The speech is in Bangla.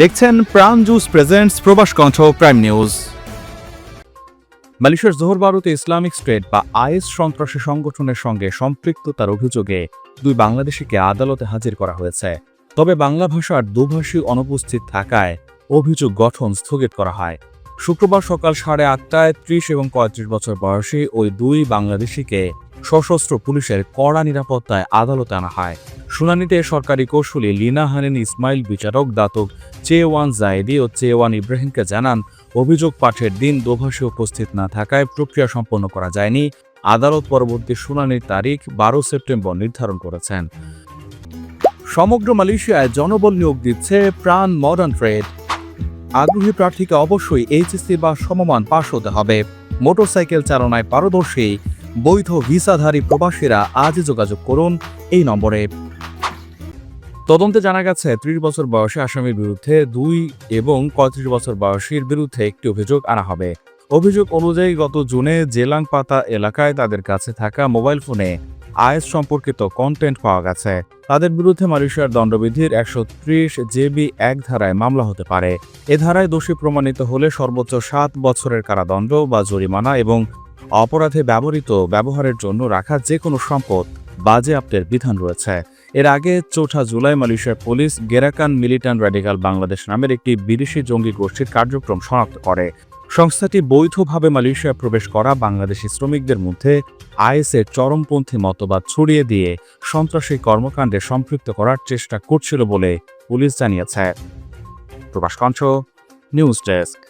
দেখছেন প্রাণ জুস প্রেজেন্টস প্রবাস কণ্ঠ প্রাইম নিউজ মালয়েশিয়ার জোহর বারুতে ইসলামিক স্টেট বা আইএস সন্ত্রাসী সংগঠনের সঙ্গে সম্পৃক্ততার অভিযোগে দুই বাংলাদেশিকে আদালতে হাজির করা হয়েছে। তবে বাংলা ভাষার দুভাষী অনুপস্থিত থাকায় অভিযোগ গঠন স্থগিত করা হয়। শুক্রবার সকাল সাড়ে আটটায় ত্রিশ এবং পঁয়ত্রিশ বছর বয়সী ওই দুই বাংলাদেশিকে সশস্ত্র পুলিশের কড়া নিরাপত্তায় আদালতে আনা হয়। শুনানিতে সরকারি কৌশলী লিনা হানিন ইসমাইল বিচারক দাতক চেওয়ান জায়েদি ও চেওয়ান ইব্রাহিমকে জানান, অভিযোগ পাঠের দিন দোভাষে উপস্থিত না থাকায় প্রক্রিয়া সম্পন্ন করা যায়নি। আদালত পরবর্তী শুনানির তারিখ বারো সেপ্টেম্বর নির্ধারণ করেছেন। সমগ্র মালয়েশিয়ায় জনবল নিয়োগ দিচ্ছে প্রাণ মডার্ন ট্রেড আগ্রহী প্রার্থীকে অবশ্যই এইচএসসি বা সমমান পাশ হতে হবে। মোটরসাইকেল চালনায় পারদর্শী। বৈধ ভিসাধারী প্রবাসীরা আজই যোগাযোগ করুন। এই নম্বরে তদন্তে জানা গেছে, ত্রিশ বছর বয়সী আসামির বিরুদ্ধে দুই এবং পঁয়ত্রিশ বছর বয়সীর বিরুদ্ধে একটি অভিযোগ আনা হবে। অভিযোগ অনুযায়ী গত জুনে জেলাংপাতা এলাকায় তাদের কাছে থাকা মোবাইল ফোনে আইএস সম্পর্কিত কন্টেন্ট পাওয়া গেছে। তাদের বিরুদ্ধে মালয়েশিয়ার দণ্ডবিধির একশো ত্রিশ জেবি এক ধারায় মামলা হতে পারে। এ ধারায় দোষী প্রমাণিত হলে সর্বোচ্চ সাত বছরের কারাদণ্ড বা জরিমানা এবং অপরাধে ব্যবহৃত ব্যবহারের জন্য রাখা যে কোনো সম্পদ বাজেয়াপ্তের বিধান রয়েছে। এর আগে চৌঠা জুলাই মালয়েশিয়ার police Gerakan militant radical Bangladesh নামের একটি বিদেশি জঙ্গি গোষ্ঠীর কার্যক্রম শনাক্ত করে। সংস্থাটি বৈধভাবে মালয়েশিয়ায় প্রবেশ করা বাংলাদেশি শ্রমিকদের মধ্যে আইএসের চরমপন্থী মতবাদ ছড়িয়ে দিয়ে সন্ত্রাসী কর্মকাণ্ডে সম্পৃক্ত করার চেষ্টা করছিল বলে পুলিশ জানিয়েছে। প্রকাশ কণ্ঠ, নিউজ ডেস্ক।